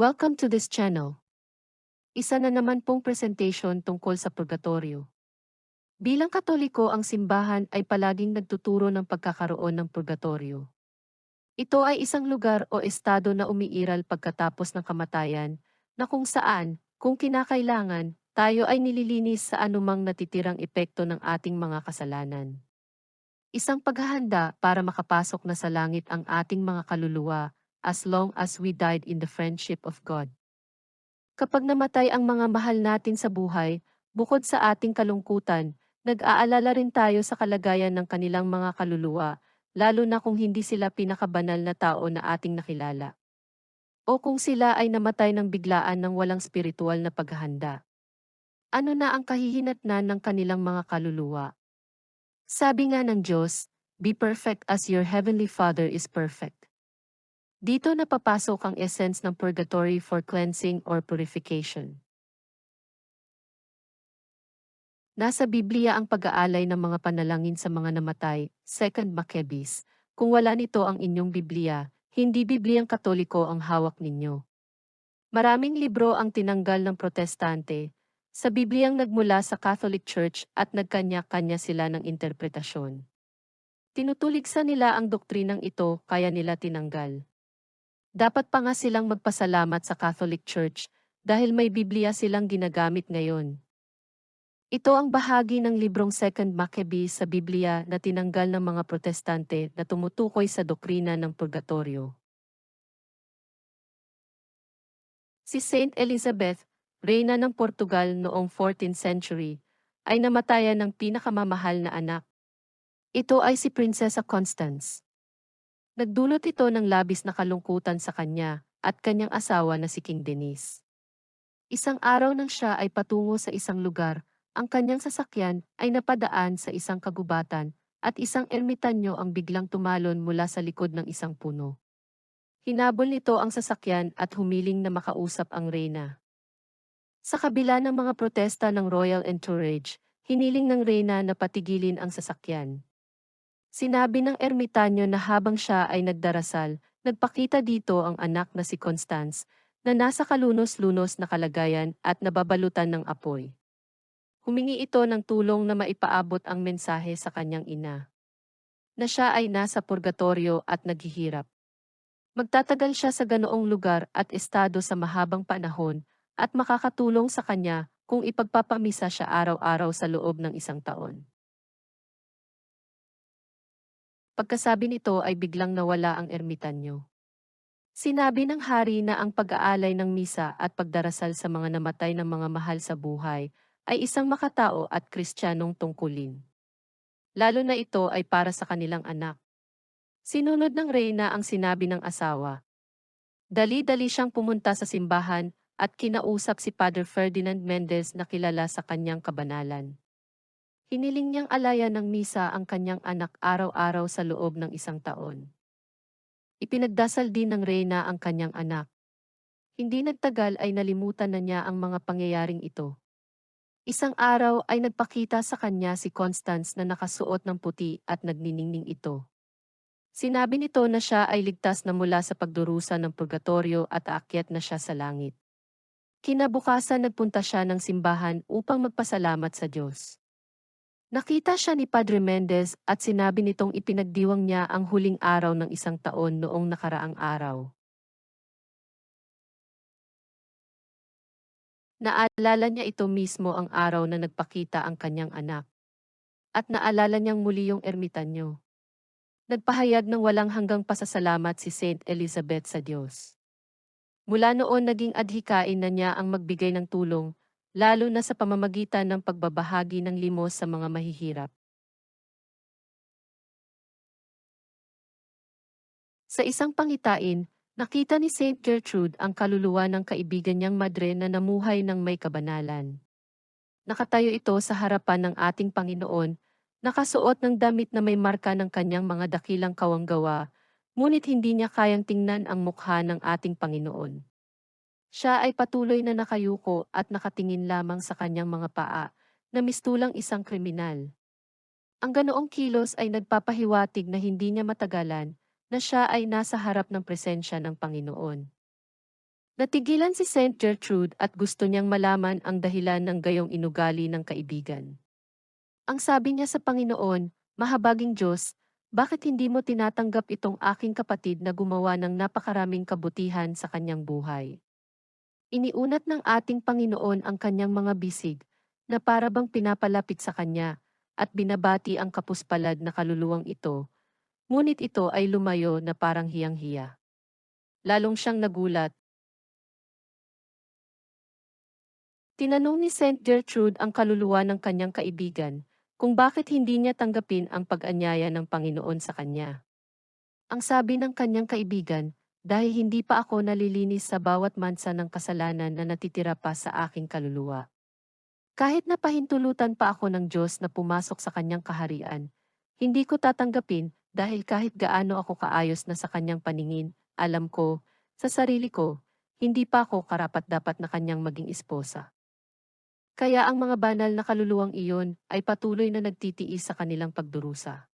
Welcome to this channel. Isa na naman pong presentation tungkol sa purgatorio. Bilang katoliko ang simbahan ay palaging nagtuturo ng pagkakaroon ng purgatorio. Ito ay isang lugar o estado na umiiral pagkatapos ng kamatayan, na kung saan, kung kinakailangan, tayo ay nililinis sa anumang natitirang epekto ng ating mga kasalanan. Isang paghahanda para makapasok na sa langit ang ating mga kaluluwa, as long as we died in the friendship of God. Kapag namatay ang mga mahal natin sa buhay, bukod sa ating kalungkutan, nag-aalala rin tayo sa kalagayan ng kanilang mga kaluluwa, lalo na kung hindi sila pinakabanal na tao na ating nakilala. O kung sila ay namatay ng biglaan ng walang spiritual na paghahanda. Ano na ang kahihinatnan ng kanilang mga kaluluwa? Sabi nga ng Diyos, Be perfect as your heavenly Father is perfect. Dito napapasok ang essence ng purgatory for cleansing or purification. Nasa Biblia ang pag-aalay ng mga panalangin sa mga namatay, 2 Maccabees. Kung wala nito ang inyong Biblia, hindi Bibliang Katoliko ang hawak ninyo. Maraming libro ang tinanggal ng protestante, sa Bibliang nagmula sa Catholic Church at nagkanya-kanya sila ng interpretasyon. Tinutuligsa nila ang doktrinang ito kaya nila tinanggal. Dapat pa nga silang magpasalamat sa Catholic Church dahil may Biblia silang ginagamit ngayon. Ito ang bahagi ng librong 2 Maccabees sa Biblia na tinanggal ng mga protestante na tumutukoy sa doktrina ng purgatorio. Si Saint Elizabeth, reyna ng Portugal noong 14th century, ay namatayan ng pinakamamahal na anak. Ito ay si Prinsesa Constance. Nagdulot ito ng labis na kalungkutan sa kanya at kanyang asawa na si King Denis. Isang araw nang siya ay patungo sa isang lugar ang kanyang sasakyan ay napadaan sa isang kagubatan at isang ermitanyo ang biglang tumalon mula sa likod ng isang puno. Hinabol nito ang sasakyan at humiling na makausap ang reyna. Sa kabila ng mga protesta ng Royal Entourage, hiniling ng reyna na patigilin ang sasakyan. Sinabi ng ermitanyo na habang siya ay nagdarasal, nagpakita dito ang anak na si Constance, na nasa kalunos-lunos na kalagayan at nababalutan ng apoy. Humingi ito ng tulong na maipaabot ang mensahe sa kanyang ina. Na siya ay nasa purgatorio at naghihirap. Magtatagal siya sa ganoong lugar at estado sa mahabang panahon at makakatulong sa kanya kung ipagpapamisa siya araw-araw sa loob ng isang taon. Pagkasabi nito ay biglang nawala ang ermitanyo. Sinabi ng hari na ang pag-aalay ng misa at pagdarasal sa mga namatay ng mga mahal sa buhay ay isang makatao at kristyanong tungkulin. Lalo na ito ay para sa kanilang anak. Sinunod ng reyna ang sinabi ng asawa. Dali-dali siyang pumunta sa simbahan at kinausap si Father Ferdinand Mendez na kilala sa kanyang kabanalan. Hiniling niyang alayan ng misa ang kanyang anak araw-araw sa loob ng isang taon. Ipinagdasal din ng reyna ang kanyang anak. Hindi nagtagal ay nalimutan na niya ang mga pangyayaring ito. Isang araw ay nagpakita sa kanya si Constance na nakasuot ng puti at nagniningning ito. Sinabi nito na siya ay ligtas na mula sa pagdurusa ng purgatorio at aakyat na siya sa langit. Kinabukasan nagpunta siya ng simbahan upang magpasalamat sa Diyos. Nakita siya ni Padre Mendez at sinabi nitong ipinagdiwang niya ang huling araw ng isang taon noong nakaraang araw. Naalala niya ito mismo ang araw na nagpakita ang kanyang anak. At naalala niyang muli yung ermitanyo. Nagpahayag ng walang hanggang pasasalamat si Saint Elizabeth sa Diyos. Mula noon naging adhikain na niya ang magbigay ng tulong, lalo na sa pamamagitan ng pagbabahagi ng limos sa mga mahihirap. Sa isang pangitain, Nakita ni Saint Gertrude ang kaluluwa ng kaibigan niyang madre na namuhay ng may kabanalan. Nakatayo ito sa harapan ng ating Panginoon, nakasuot ng damit na may marka ng kanyang mga dakilang kawanggawa, ngunit hindi niya kayang tingnan ang mukha ng ating Panginoon. Siya ay patuloy na nakayuko at nakatingin lamang sa kanyang mga paa, na mistulang isang kriminal. Ang ganoong kilos ay nagpapahiwatig na hindi niya matagalan, na siya ay nasa harap ng presensya ng Panginoon. Natigilan si Saint Gertrude at gusto niyang malaman ang dahilan ng gayong inugali ng kaibigan. Ang sabi niya sa Panginoon, Mahabaging Diyos, bakit hindi mo tinatanggap itong aking kapatid na gumawa ng napakaraming kabutihan sa kanyang buhay? Iniunat ng ating Panginoon ang kanyang mga bisig, na para bang pinapalapit sa kanya, at binabati ang kapuspalad na kaluluwang ito, ngunit ito ay lumayo na parang hiyang-hiya. Lalong siyang nagulat, Tinanong ni Saint Gertrude ang kaluluwa ng kanyang kaibigan kung bakit hindi niya tanggapin ang pag-anyaya ng Panginoon sa kanya. Ang sabi ng kanyang kaibigan, dahil hindi pa ako nalilinis sa bawat mansa ng kasalanan na natitira pa sa aking kaluluwa. Kahit na pahintulutan pa ako ng Diyos na pumasok sa kanyang kaharian, hindi ko tatanggapin dahil kahit gaano ako kaayos na sa kanyang paningin, alam ko, sa sarili ko, hindi pa ako karapat-dapat na kanyang maging esposa. Kaya ang mga banal na kaluluwang iyon ay patuloy na nagtitiis sa kanilang pagdurusa.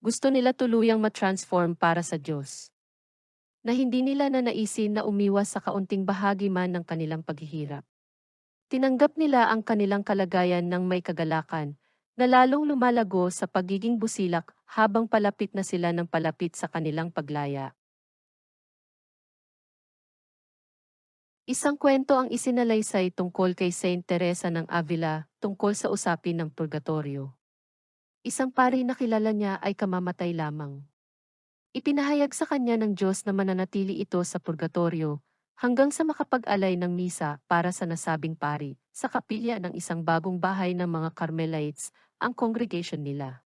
Gusto nila tuluyang matransform para sa Diyos. Na hindi nila na naisin na umiwas sa kaunting bahagi man ng kanilang paghihirap. Tinanggap nila ang kanilang kalagayan ng may kagalakan, na lalong lumalago sa pagiging busilak habang palapit na sila ng palapit sa kanilang paglaya. Isang kwento ang isinalaysay tungkol kay Saint Teresa ng Avila tungkol sa usapin ng purgatorio. Isang pari na kilala niya ay kamamatay lamang. Ipinahayag sa kanya ng Diyos na mananatili ito sa purgatorio hanggang sa makapag-alay ng misa para sa nasabing pari sa kapilya ng isang bagong bahay ng mga Carmelites, ang congregation nila.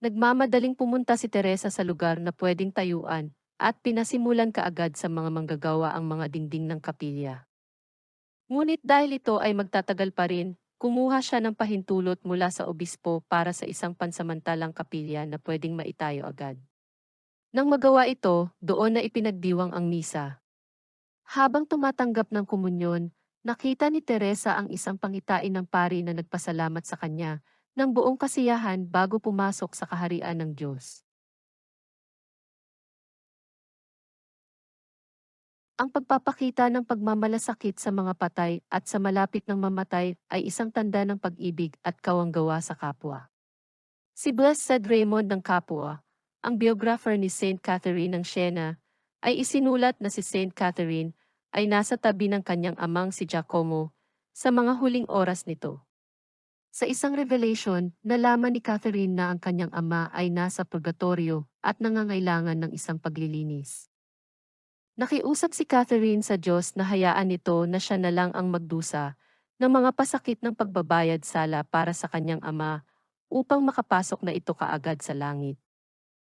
Nagmamadaling pumunta si Teresa sa lugar na pwedeng tayuan at pinasimulan kaagad sa mga manggagawa ang mga dingding ng kapilya. Ngunit dahil ito ay magtatagal pa rin, kumuha siya ng pahintulot mula sa obispo para sa isang pansamantalang kapilya na pwedeng maitayo agad. Nang magawa ito, doon na ipinagdiwang ang misa. Habang tumatanggap ng komunyon, nakita ni Teresa ang isang pangitain ng pari na nagpasalamat sa kanya ng buong kasiyahan bago pumasok sa kaharian ng Diyos. Ang pagpapakita ng pagmamalasakit sa mga patay at sa malapit ng mamatay ay isang tanda ng pag-ibig at kawanggawa sa kapwa. Si Blessed Raymond ng Capua, ang biographer ni Saint Catherine ng Siena, ay isinulat na si Saint Catherine ay nasa tabi ng kanyang amang si Giacomo sa mga huling oras nito. Sa isang revelation, nalaman ni Catherine na ang kanyang ama ay nasa purgatorio at nangangailangan ng isang paglilinis. Nakiusap si Catherine sa Diyos na hayaan nito na siya na lang ang magdusa ng mga pasakit ng pagbabayad sala para sa kanyang ama upang makapasok na ito kaagad sa langit.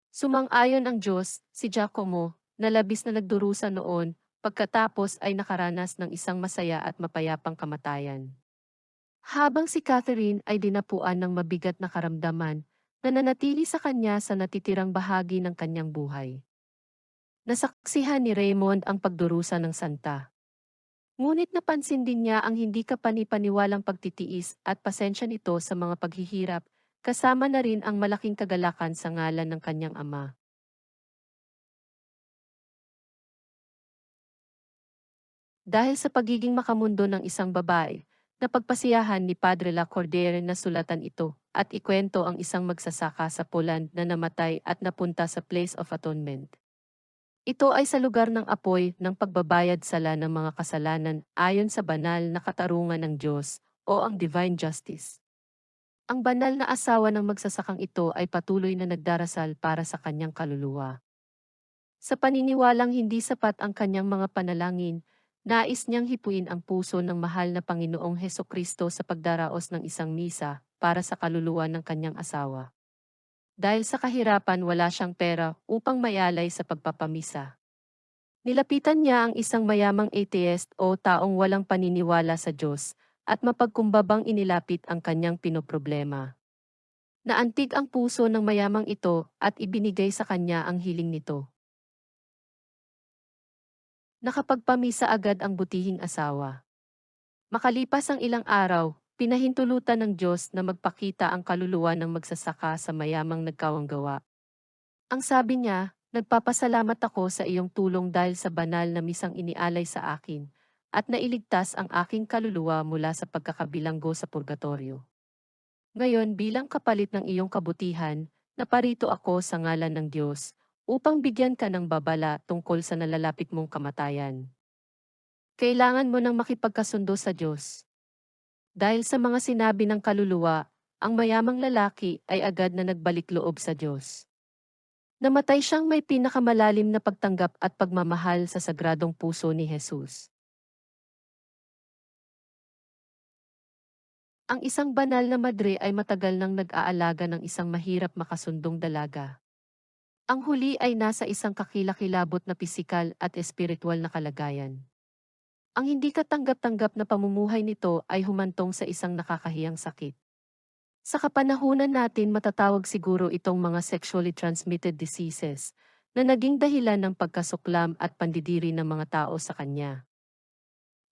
Sumang-ayon ang Diyos, si Giacomo, na labis na nagdurusa noon, pagkatapos ay nakaranas ng isang masaya at mapayapang kamatayan. Habang si Catherine ay dinapuan ng mabigat na karamdaman, na nanatili sa kanya sa natitirang bahagi ng kanyang buhay. Nasaksihan ni Raymond ang pagdurusa ng santa. Ngunit napansin din niya ang hindi kapanipaniwalang pagtitiis at pasensya nito sa mga paghihirap, kasama na rin ang malaking kagalakan sa ngalan ng kanyang ama. Dahil sa pagiging makamundo ng isang babae, napagpasiyahan ni Padre La Cordere na sulatan ito at ikwento ang isang magsasaka sa Poland na namatay at napunta sa Place of Atonement. Ito ay sa lugar ng apoy ng pagbabayad sala ng mga kasalanan ayon sa banal na katarungan ng Diyos o ang divine justice. Ang banal na asawa ng magsasakang ito ay patuloy na nagdarasal para sa kanyang kaluluwa. Sa paniniwalang hindi sapat ang kanyang mga panalangin, nais niyang hipuin ang puso ng mahal na Panginoong Heso Kristo sa pagdaraos ng isang misa para sa kaluluwa ng kanyang asawa. Dahil sa kahirapan wala siyang pera upang mayalay sa pagpapamisa. Nilapitan niya ang isang mayamang atheist o taong walang paniniwala sa Diyos at mapagkumbabang inilapit ang kanyang pinoproblema. Naantig ang puso ng mayamang ito at ibinigay sa kanya ang hiling nito. Nakapagpamisa agad ang butihing asawa. Makalipas ang ilang araw, Pinahintulutan ng Diyos na magpakita ang kaluluwa ng magsasaka sa mayamang nagkawanggawa. Ang sabi niya, Nagpapasalamat ako sa iyong tulong dahil sa banal na misang inialay sa akin, at nailigtas ang aking kaluluwa mula sa pagkakabilanggo sa purgatorio. Ngayon bilang kapalit ng iyong kabutihan, naparito ako sa ngalan ng Diyos, upang bigyan ka ng babala tungkol sa nalalapit mong kamatayan. Kailangan mo nang makipagkasundo sa Diyos. Dahil sa mga sinabi ng kaluluwa, ang mayamang lalaki ay agad na nagbalik loob sa Diyos. Namatay siyang may pinakamalalim na pagtanggap at pagmamahal sa sagradong puso ni Jesus. Ang isang banal na madre ay matagal nang nag-aalaga ng isang mahirap makasundong dalaga. Ang huli ay nasa isang kakilakilabot na pisikal at espiritual na kalagayan. Ang hindi katanggap-tanggap na pamumuhay nito ay humantong sa isang nakakahiyang sakit. Sa kapanahunan natin matatawag siguro itong mga sexually transmitted diseases na naging dahilan ng pagkasuklam at pandidiri ng mga tao sa kanya.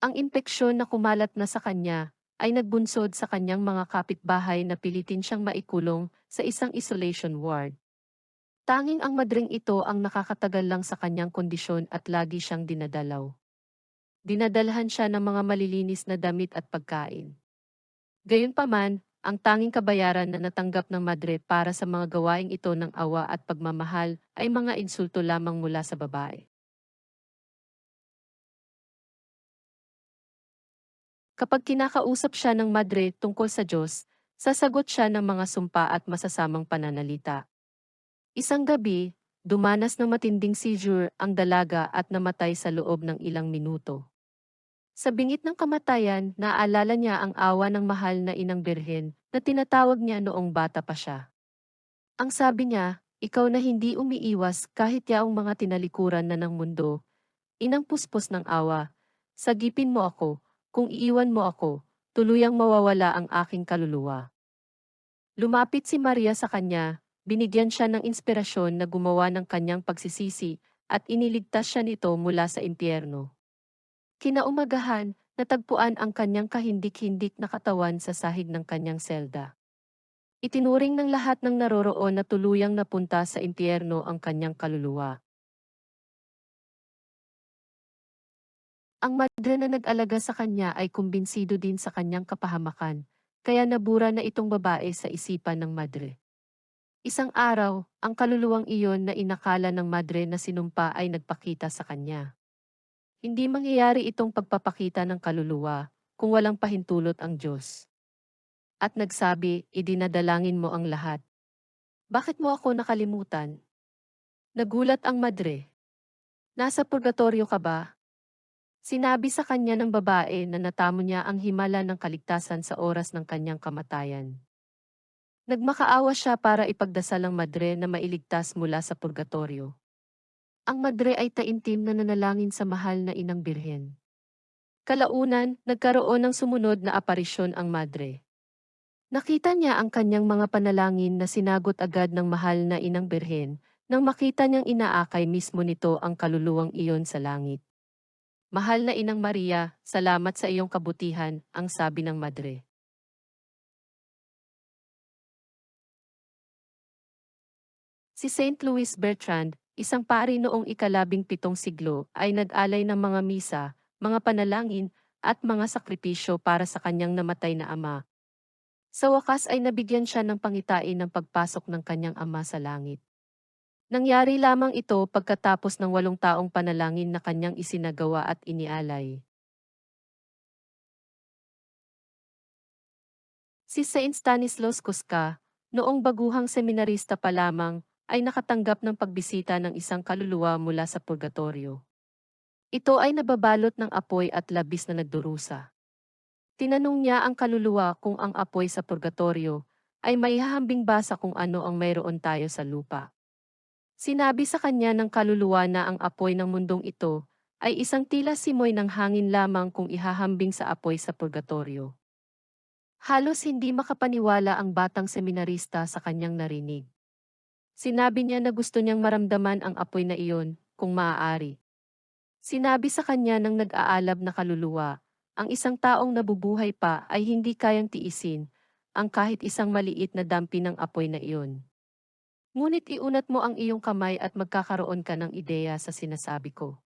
Ang impeksyon na kumalat na sa kanya ay nagbunsod sa kanyang mga kapitbahay na pilitin siyang maikulong sa isang isolation ward. Tanging ang madring ito ang nakakatagal lang sa kanyang kondisyon at lagi siyang dinadalaw. Dinadalhan siya ng mga malilinis na damit at pagkain. Gayunpaman, ang tanging kabayaran na natanggap ng madre para sa mga gawaing ito ng awa at pagmamahal ay mga insulto lamang mula sa babae. Kapag kinakausap siya ng madre tungkol sa Diyos, sasagot siya ng mga sumpa at masasamang pananalita. Isang gabi, dumanas ng matinding seizure ang dalaga at namatay sa loob ng ilang minuto. Sa bingit ng kamatayan, naaalala niya ang awa ng mahal na inang birhen na tinatawag niya noong bata pa siya. Ang sabi niya, ikaw na hindi umiiwas kahit yaong mga tinalikuran na ng mundo, inang puspos ng awa, sagipin mo ako, kung iiwan mo ako, tuluyang mawawala ang aking kaluluwa. Lumapit si Maria sa kanya, binigyan siya ng inspirasyon na gumawa ng kanyang pagsisisi at iniligtas siya nito mula sa impyerno. Kinaumagahan, natagpuan ang kanyang kahindik-hindik na katawan sa sahig ng kanyang selda. Itinuring ng lahat ng naroroon na tuluyang napunta sa impyerno ang kanyang kaluluwa. Ang madre na nag-alaga sa kanya ay kumbinsido din sa kanyang kapahamakan, kaya nabura na itong babae sa isipan ng madre. Isang araw, ang kaluluwang iyon na inakala ng madre na sinumpa ay nagpakita sa kanya. Hindi mangyayari itong pagpapakita ng kaluluwa kung walang pahintulot ang Diyos. At nagsabi, idinadalangin mo ang lahat. Bakit mo ako nakalimutan? Nagulat ang madre. Nasa purgatorio ka ba? Sinabi sa kanya ng babae na natamo niya ang himala ng kaligtasan sa oras ng kanyang kamatayan. Nagmakaawa siya para ipagdasal ang madre na mailigtas mula sa purgatorio. Ang madre ay taimtim na nanalangin sa mahal na inang birhen. Kalaunan, nagkaroon ng sumunod na aparisyon ang madre. Nakita niya ang kanyang mga panalangin na sinagot agad ng mahal na inang birhen, nang makita niyang inaakay mismo nito ang kaluluwang iyon sa langit. Mahal na inang Maria, salamat sa iyong kabutihan, ang sabi ng madre. Si St. Louis Bertrand, Isang pari noong ikalabing pitong siglo ay nag-alay ng mga misa, mga panalangin, at mga sakripisyo para sa kanyang namatay na ama. Sa wakas ay nabigyan siya ng pangitain ng pagpasok ng kanyang ama sa langit. Nangyari lamang ito pagkatapos ng walong taong panalangin na kanyang isinagawa at inialay. Si Saint Stanislaus Kuska, noong baguhang seminarista pa lamang, ay nakatanggap ng pagbisita ng isang kaluluwa mula sa purgatorio. Ito ay nababalot ng apoy at labis na nagdurusa. Tinanong niya ang kaluluwa kung ang apoy sa purgatorio ay maihahambing ba sa kung ano ang mayroon tayo sa lupa. Sinabi sa kanya ng kaluluwa na ang apoy ng mundong ito ay isang tila simoy ng hangin lamang kung ihahambing sa apoy sa purgatorio. Halos hindi makapaniwala ang batang seminarista sa kanyang narinig. Sinabi niya na gusto niyang maramdaman ang apoy na iyon, kung maaari. Sinabi sa kanya ng nag-aalab na kaluluwa, ang isang taong nabubuhay pa ay hindi kayang tiisin, ang kahit isang maliit na dampi ng apoy na iyon. Ngunit iunat mo ang iyong kamay at magkakaroon ka ng ideya sa sinasabi ko.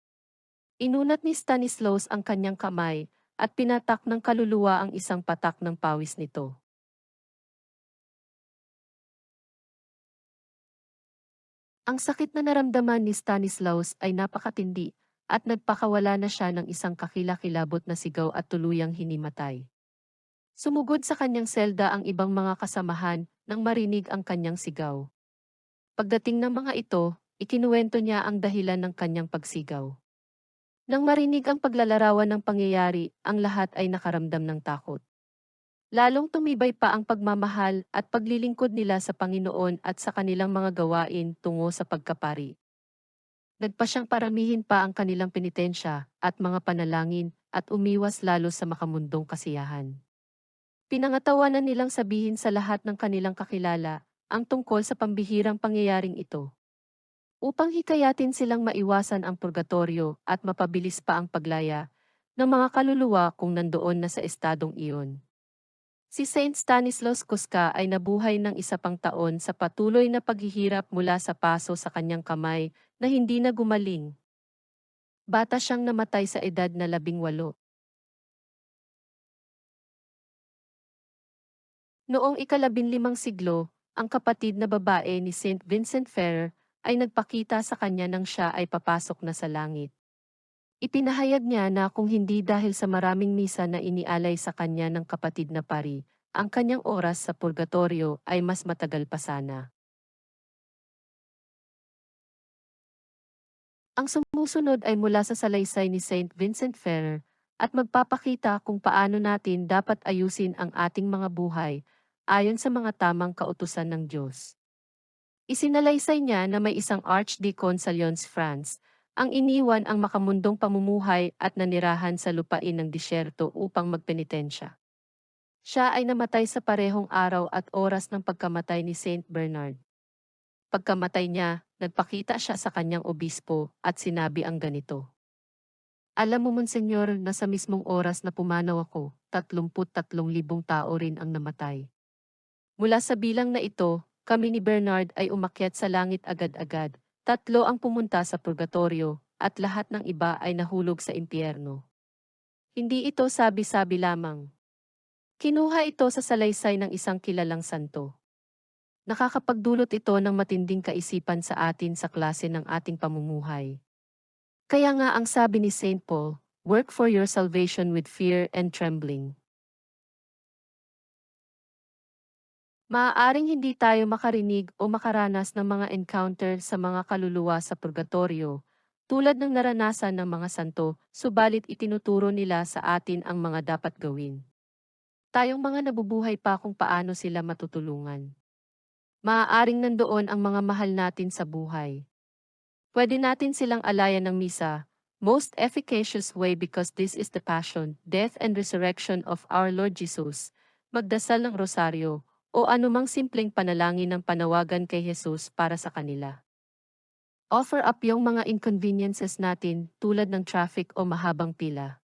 Inunat ni Stanislaus ang kanyang kamay at pinatak ng kaluluwa ang isang patak ng pawis nito. Ang sakit na naramdaman ni Stanislaus ay napakatindi at nagpakawala na siya ng isang kakilakilabot na sigaw at tuluyang hinimatay. Sumugod sa kanyang selda ang ibang mga kasamahan nang marinig ang kanyang sigaw. Pagdating ng mga ito, ikinuwento niya ang dahilan ng kanyang pagsigaw. Nang marinig ang paglalarawan ng pangyayari, ang lahat ay nakaramdam ng takot. Lalong tumibay pa ang pagmamahal at paglilingkod nila sa Panginoon at sa kanilang mga gawain tungo sa pagkapari. Nagpa siyang paramihin pa ang kanilang penitensya at mga panalangin at umiwas lalo sa makamundong kasiyahan. Pinangatawanan nilang sabihin sa lahat ng kanilang kakilala ang tungkol sa pambihirang pangyayaring ito. Upang hikayatin silang maiwasan ang purgatorio at mapabilis pa ang paglaya ng mga kaluluwa kung nandoon na sa estadong iyon. Si Saint Stanislaus Kuska ay nabuhay ng isa pang taon sa patuloy na paghihirap mula sa paso sa kanyang kamay na hindi na gumaling. Bata siyang namatay sa edad na labing walo. Noong ikalabinlimang siglo, ang kapatid na babae ni Saint Vincent Ferrer ay nagpakita sa kanya nang siya ay papasok na sa langit. Ipinahayag niya na kung hindi dahil sa maraming misa na inialay sa kanya ng kapatid na pari, ang kanyang oras sa purgatorio ay mas matagal pa sana. Ang sumusunod ay mula sa salaysay ni Saint Vincent Ferrer at magpapakita kung paano natin dapat ayusin ang ating mga buhay ayon sa mga tamang kautusan ng Diyos. Isinalaysay niya na may isang Archdeacon sa Lyons, France, ang iniwan ang makamundong pamumuhay at nanirahan sa lupain ng disyerto upang magpenitensya. Siya ay namatay sa parehong araw at oras ng pagkamatay ni Saint Bernard. Pagkamatay niya, nagpakita siya sa kanyang obispo at sinabi ang ganito. Alam mo, Monsenyor, na sa mismong oras na pumanaw ako, 33,000 tao rin ang namatay. Mula sa bilang na ito, kami ni Bernard ay umakyat sa langit agad-agad, Tatlo ang pumunta sa purgatorio, at lahat ng iba ay nahulog sa impyerno. Hindi ito sabi-sabi lamang. Kinuha ito sa salaysay ng isang kilalang santo. Nakakapagdulot ito ng matinding kaisipan sa atin sa klase ng ating pamumuhay. Kaya nga ang sabi ni St. Paul, work for your salvation with fear and trembling. Maaaring hindi tayo makarinig o makaranas ng mga encounter sa mga kaluluwa sa purgatorio, tulad ng naranasan ng mga santo, subalit itinuturo nila sa atin ang mga dapat gawin. Tayong mga nabubuhay pa kung paano sila matutulungan. Maaaring nandoon ang mga mahal natin sa buhay. Pwede natin silang alayan ng misa, most efficacious way because this is the passion, death and resurrection of our Lord Jesus, magdasal ng rosaryo, o anumang simpleng panalangin ng panawagan kay Jesus para sa kanila. Offer up yung mga inconveniences natin tulad ng traffic o mahabang pila.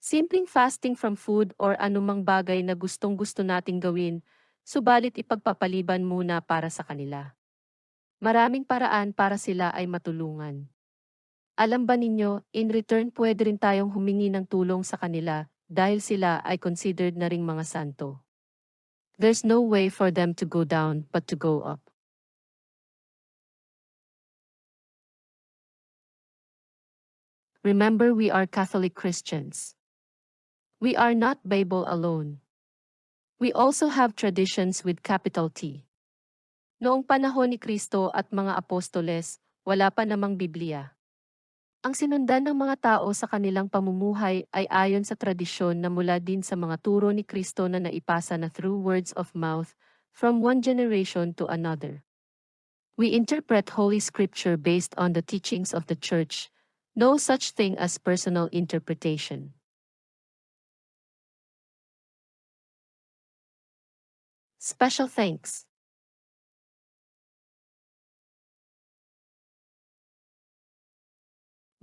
Simpleng fasting from food or anumang bagay na gustong gusto nating gawin, subalit ipagpapaliban muna para sa kanila. Maraming paraan para sila ay matulungan. Alam ba ninyo, in return pwede rin tayong humingi ng tulong sa kanila dahil sila ay considered na ring mga santo. There's no way for them to go down but to go up. Remember we are Catholic Christians. We are not Bible alone. We also have traditions with capital T. Noong panahon ni Kristo at mga apostoles, wala pa namang Biblia. Ang sinundan ng mga tao sa kanilang pamumuhay ay ayon sa tradisyon na mula din sa mga turo ni Kristo na naipasa na through words of mouth from one generation to another. We interpret Holy Scripture based on the teachings of the Church, no such thing as personal interpretation. Special thanks.